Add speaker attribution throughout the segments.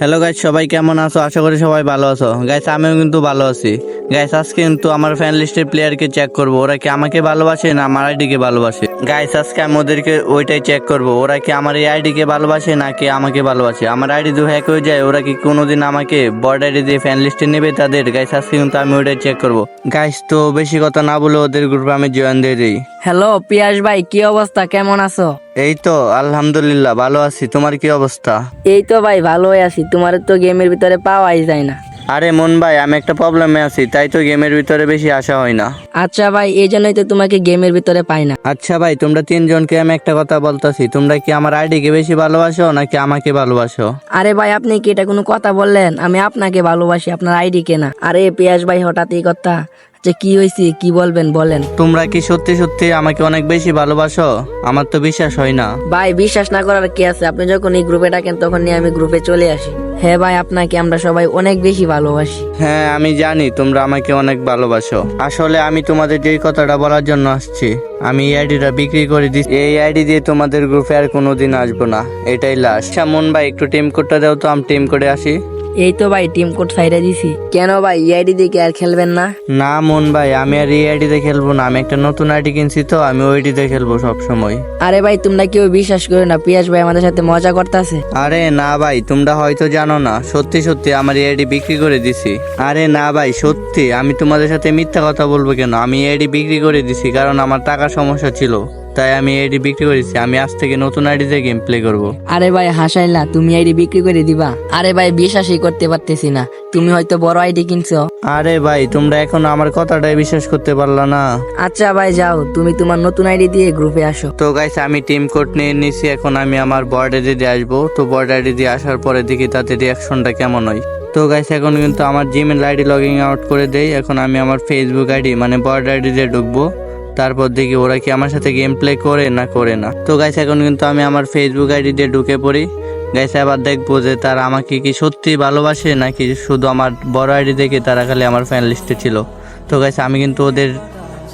Speaker 1: Hello guys সবাই কেমন আছো? আশা করি সবাই ভালো আছো। গাইস আমিও কিন্তু ভালো আছি। গাইস আজকে কিন্তু আমার ফ্যান লিস্টের প্লেয়ারকে চেক করব। ওরা কি আমাকে ভালোবাসে না আমার আইডিকে ভালোবাসে? গাইস আজকে আমি ওদেরকে ওইটাই চেক করব। ওরা কি আমার এই আইডিকে ভালোবাসে নাকি আমাকে ভালোবাসে? আমার আইডি দু হ্যাক হয়ে যায়, ওরা কি কোনোদিন আমাকে বর্ড আইডি দিয়ে ফ্যান লিস্টে নেবে তাদের? গাইস আজকে কিন্তু আমি ওইটাই চেক করব। গাইস তো বেশি কথা না বলে ওদের গ্রুপে আমি জয়েন দিয়ে দিই।
Speaker 2: হ্যালো পিয়াস ভাই, কি অবস্থা? কেমন আছো?
Speaker 1: এই তো আলহামদুলিল্লাহ ভালো আছি। তোমার কি অবস্থা?
Speaker 2: এই তো ভাই ভালোই আছি। তোমার তো গেমের ভিতরে পাওয়াই যায় না।
Speaker 1: আরে মন ভাই আমি একটা প্রবলেমে আছি তাই তো গেমের ভিতরে বেশি আসা হয় না।
Speaker 2: আচ্ছা ভাই এই জন্যই তো তোমাকে গেমের ভিতরে পাই না।
Speaker 1: আচ্ছা ভাই তোমরা তিনজনকে আমি একটা কথা বলতেছি তোমরা কি আমার আইডিকে বেশি ভালোবাসো নাকি আমাকে ভালোবাসো?
Speaker 2: আরে ভাই আপনি কি এটা কোনো কথা বললেন? আমি আপনাকে ভালোবাসি আপনার আইডি কেনা। আরে পিয়াস ভাই হঠাৎ এই কথা। আচ্ছা কি হয়েছে কি বলবেন বলেন।
Speaker 1: তোমরা কি সত্যি সত্যি আমাকে অনেক বেশি ভালোবাসো? আমার তো বিশ্বাস হয় না।
Speaker 2: ভাই বিশ্বাস না করার কি আছে? আপনি যখন এই গ্রুপে ডাকেন তখন নিয়ে আমি গ্রুপে চলে আসি। হ্যাঁ ভাই আপনাকে আমরা সবাই অনেক বেশি ভালোবাসি।
Speaker 1: হ্যাঁ আমি জানি তোমরা আমাকে অনেক ভালোবাসো। আসলে আমি তোমাদের যেই কথাটা বলার জন্য আসছি আমি এই আইডিটা বিক্রি করে দিচ্ছি এই আইডি দিয়ে তোমাদের গ্রুপে আর কোনোদিন আসব না। এটাই লাস্ট আচ্ছা মন ভাই একটু টিম কোডটা দাও তো আমি টিম করে আসি।
Speaker 2: এই তো ভাই টিম কোড সাইডে দিছি। কেন ভাই এই আইডি দিয়ে কি আর খেলবেন না?
Speaker 1: না মন ভাই আমি আর এই আইডিতে খেলব না। আমি একটা নতুন আইডি কিনছি তো আমি ওই আইডিতে খেলব সব সময়
Speaker 2: আরে ভাই তোমরা কেউ বিশ্বাস করো না পিয়াস ভাই আমাদের সাথে মজা করতেছে।
Speaker 1: আরে না ভাই তোমরা হয়তো জানো না সত্যি সত্যি আমার এই আইডি বিক্রি করে দিছি। আরে না ভাই সত্যি আমি তোমাদের সাথে মিথ্যা কথা বলব কেন? আমি এই আইডি বিক্রি করে দিছি কারণ আমার টাকার সমস্যা ছিল। তাই আমি আইডি বিক্রি করেছি। আমি আজ থেকে নতুন আইডিতে গেম প্লে করব।
Speaker 2: আরে ভাই হাসাইলা তুমি আইডি বিক্রি করে দিবা। আরে ভাই বিশ্বাসই করতে পারতেছি না। তুমি হয়তো বড় আইডি কিনছো।
Speaker 1: আরে ভাই তোমরা এখন আমার কথাটাই বিশ্বাস করতে পারলা না।
Speaker 2: আচ্ছা ভাই যাও তুমি তোমার নতুন আইডি দিয়ে গ্রুপে আসো।
Speaker 1: তো গাইস আমি টিম কোড নিয়ে নিছি এখন আমি আমার বর্ড আইডি দিয়ে আসব। তো বর্ড আইডি দিয়ে আসার পরে দেখি তাতে রিয়াকশনটা কেমন হয়। তো গাইস এখন কিন্তু আমার জিমেল আইডি লগইন আউট করে দেই। এখন আমি আমার ফেসবুক আইডি মানে বর্ড আইডি দিয়ে ঢুকবো। তারপর দেখি ওরা কি আমার সাথে গেম প্লে করে না করে না। তো গাইস এখন কিন্তু আমি আমার ফেসবুক আইডি দিয়ে ঢুকে পড়ি। গাইস আবার দেখব যে তারা আমাকে কি সত্যি ভালোবাসে নাকি শুধু আমার বড় আইডি দেখে তারা খালি আমার ফ্যান লিস্টে ছিল। তো গাইস আমি কিন্তু ওদের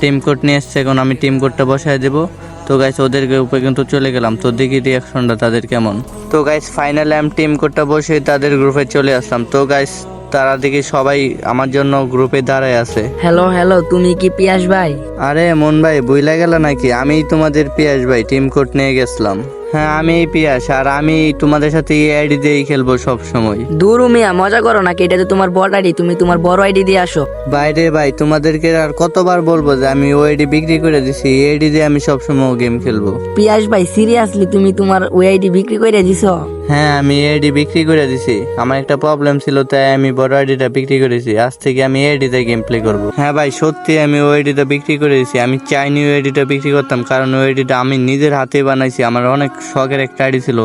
Speaker 1: টিম কোড নিয়ে এসছে, এখন আমি টিম কোডটা বসায় দেবো। তো গাইস ওদের উপরে কিন্তু চলে গেলাম। তো দেখি রিয়াকশনটা তাদের কেমন। তো গাইস ফাইনালি আমি টিম কোডটা বসে তাদের গ্রুপে চলে আসলাম। তো গাইস তারা দেখি সবাই আমার জন্য গ্রুপে দাঁড়ায় আছে।
Speaker 2: হ্যালো হ্যালো তুমি কি পিয়াস ভাই?
Speaker 1: আরে মন ভাই বইলা গেল নাকি? আমি তোমাদের পিয়াস ভাই টিম কোড নিয়ে গেছিলাম। হ্যাঁ আমি পিয়াস আর আমি তোমাদের সাথে এই আইডি দিয়েই খেলব সব সময়
Speaker 2: দূর মিয়া মজা করো নাকি? এটা তো তোমার বড় আইডি তুমি তোমার বড় আইডি দিয়ে আসো।
Speaker 1: বাইরে ভাই তোমাদেরকে আর কতবার বলব যে আমি ওই আইডি বিক্রি করে দিছি এই আইডি দিয়ে আমি সবসময় গেম খেলব।
Speaker 2: পিয়াস ভাই সিরিয়াসলি তুমি তোমার ওই আইডি বিক্রি করে দিছো?
Speaker 1: হ্যাঁ আমি এডি বিক্রি করে দিছি। আমার একটা প্রবলেম ছিল তাই আমি বড় আইডিটা বিক্রি করেছি। আজ থেকে আমি এডিতে গেম প্লে করব। হ্যাঁ ভাই সত্যি আমি ওই আইডিটা বিক্রি করে দিছি। আমি চাইনি ওই আইডিটা বিক্রি করতাম কারণ ওই আইডিটা আমি নিজের হাতে বানাইছি। আমার অনেক শখের একটা আইডি ছিল।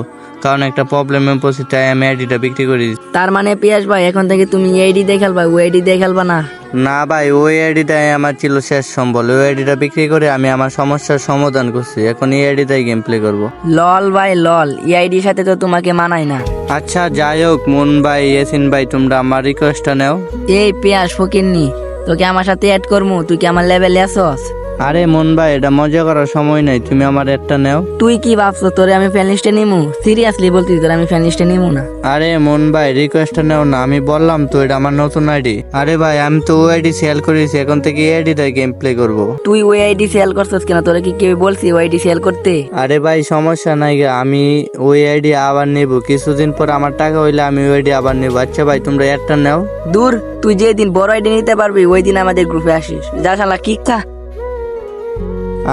Speaker 1: কারণ একটা প্রবলেমে পড়ছি তাই আমি আইডিটা বিক্রি করে দিছি
Speaker 2: তার মানে পিয়াস ভাই এখন থেকে তুমি এই আইডি দিয়ে খেলবা ওই আইডি দিয়ে খেলবা না।
Speaker 1: না ভাই ওই আইডিটাই আমার ছিল শেষ সম্বল। ওই আইডিটা বিক্রি করে আমি আমার সমস্যার সমাধান করছি। এখন এই আইডিটাই গেম প্লে করব।
Speaker 2: লল ভাই লল। এই আইডির সাথে তো তোমাকে মানায় না।
Speaker 1: আচ্ছা যাই হোক মন ভাই ইয়াসিন ভাই তোমরা আমার রিকোয়েস্টটা নেও।
Speaker 2: এই পিয়াস ফকিরনি তোকে আমার সাথে অ্যাড করমু তুই কি আমার লেভেলে আসস
Speaker 1: আরে মন ভাই এটা মজা করার সময় নাই তুমি আমার একটা নেও।
Speaker 2: তুই কি ভাবছ তোরে আমি ফ্যান লিস্টে নিমু? সিরিয়াসলি বলতি তোরে আমি ফ্যান লিস্টে নিমু না?
Speaker 1: আরে মন ভাই রিকোয়েস্টটা নেও না আমি বললাম তো এটা আমার নতুন আইডি আরে ভাই আমি তো ওই আইডি সেল করেছি এখন থেকে এই আইডিটাই গেম প্লে করব।
Speaker 2: তুই ওই আইডি সেল করছিস কেন? তোরে কি কেউ বলছি ওই আইডি সেল করতে?
Speaker 1: আরে ভাই সমস্যা নাই গে, আমি ওই আইডি আবার নেব। কিছুদিন পর আমার টাকা হইলে আমি ওই আইডি আবার নেব। আচ্ছা ভাই তোমরা একটা নাও।
Speaker 2: দূর তুই যেদিন বড় আইডি নিতে পারবি ওই দিন আমাদের গ্রুপে আসিস। যা শালা কিক খা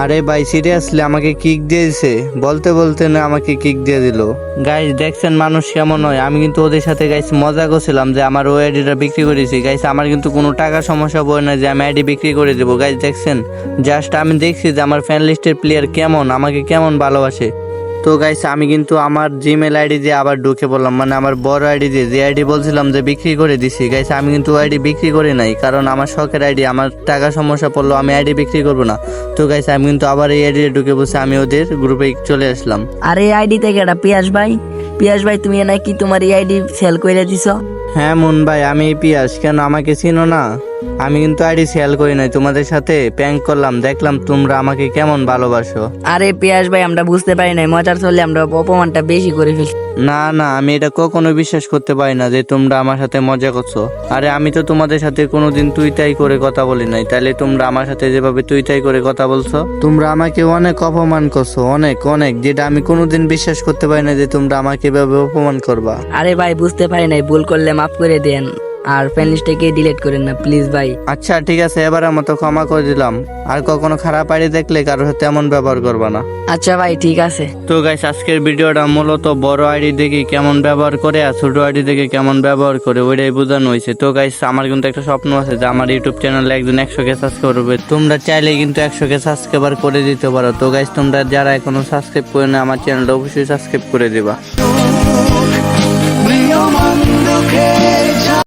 Speaker 1: আরে ভাই সিরিয়াসলি আমাকে কিক দিয়েছে। বলতে বলতে না আমাকে কিক দিয়ে দিল। গাইস দেখছেন মানুষ কেমন হয়? আমি কিন্তু ওদের সাথে গাইস মজা করছিলাম যে আমার ওই আইডিটা বিক্রি করেছি। গাইস আমার কিন্তু কোনো টাকা সমস্যা বয় না যে আমি আইডি বিক্রি করে দেবো। গাইস দেখছেন? জাস্ট আমি দেখছি যে আমার ফ্যান লিস্টের প্লেয়ার কেমন, আমাকে কেমন ভালোবাসে। তো গাইস আমি কিন্তু আমার জিমেল আইডি দিয়ে আবার ঢুকে পড়লাম। মানে আমার বড় আইডি দিয়ে যে আইডি বলছিলাম যে বিক্রি করে দিছি। গাইস আমি কিন্তু আইডি বিক্রি করে নাই কারণ আমার শখের আইডি আমার টাকা সমস্যা পড়ল আমি আইডি বিক্রি করব না। তো গাইস আমি কিন্তু আবার এই আইডি ঢুকে বসে আমি ওদের গ্রুপে চলে আসলাম।
Speaker 2: আর এই আইডি থেকে এটা পিয়াস ভাই। পিয়াস ভাই তুমি নাকি তোমার এই আইডি সেল করে দিছো?
Speaker 1: হ্যাঁ মুন ভাই আমি পিয়াস। কেন আমাকে চিনো না? আমি কিন্তু আইডি শেয়ার করি নাই। তোমাদের সাথে প্যাঙ্ক করলাম দেখলাম তোমরা আমাকে কেমন ভালোবাসো।
Speaker 2: আরে পিয়াস ভাই আমরা বুঝতে পারি নাই মজার চলে আমরা অপমানটা বেশি করে ফেলছি।
Speaker 1: না না আমি এটা কখনো বিশ্বাস করতে পারি না যে তোমরা আমার সাথে মজা করছ। আরে আমি তো তোমাদের সাথে কোনোদিন তুই তাই করে কথা বলি নাই। তাহলে তোমরা আমার সাথে যেভাবে তুই তাই করে কথা বলছো তোমরা আমাকে অনেক অপমান করছ অনেক অনেক যেটা আমি কোনোদিন বিশ্বাস করতে পারি না যে তোমরা আমাকে এভাবে অপমান করবা।
Speaker 2: আরে ভাই বুঝতে পারি নাই ভুল করলে মাফ করে দেন। আর ফ্রেন্ড লিস্টটাকে ডিলিট করেন না প্লিজ ভাই।
Speaker 1: আচ্ছা ঠিক আছে এবারের মতো ক্ষমা করে দিলাম। আর কখনো খারাপ আইডি দেখলে কারোর সাথে এমন ব্যবহার করবা না।
Speaker 2: আচ্ছা ভাই ঠিক আছে।
Speaker 1: তো গাইস আজকের ভিডিওটা মূলত বড় আইডি দেখে কেমন ব্যবহার করে আর ছোট আইডি দেখে কেমন ব্যবহার করে ওইটাই বোঝানো হয়েছে। তো গাইস আমার কিন্তু একটা স্বপ্ন আছে যে আমার ইউটিউব চ্যানেলে একজন একশো কে সাবস্ক্রাইব করবে তোমরা চাইলে কিন্তু একশো কে সাবস্ক্রাইবার করে দিতে পারো। তো গাইস তোমরা যারা এখনও সাবস্ক্রাইব করে না আমার চ্যানেলটা অবশ্যই সাবস্ক্রাইব করে দিবা।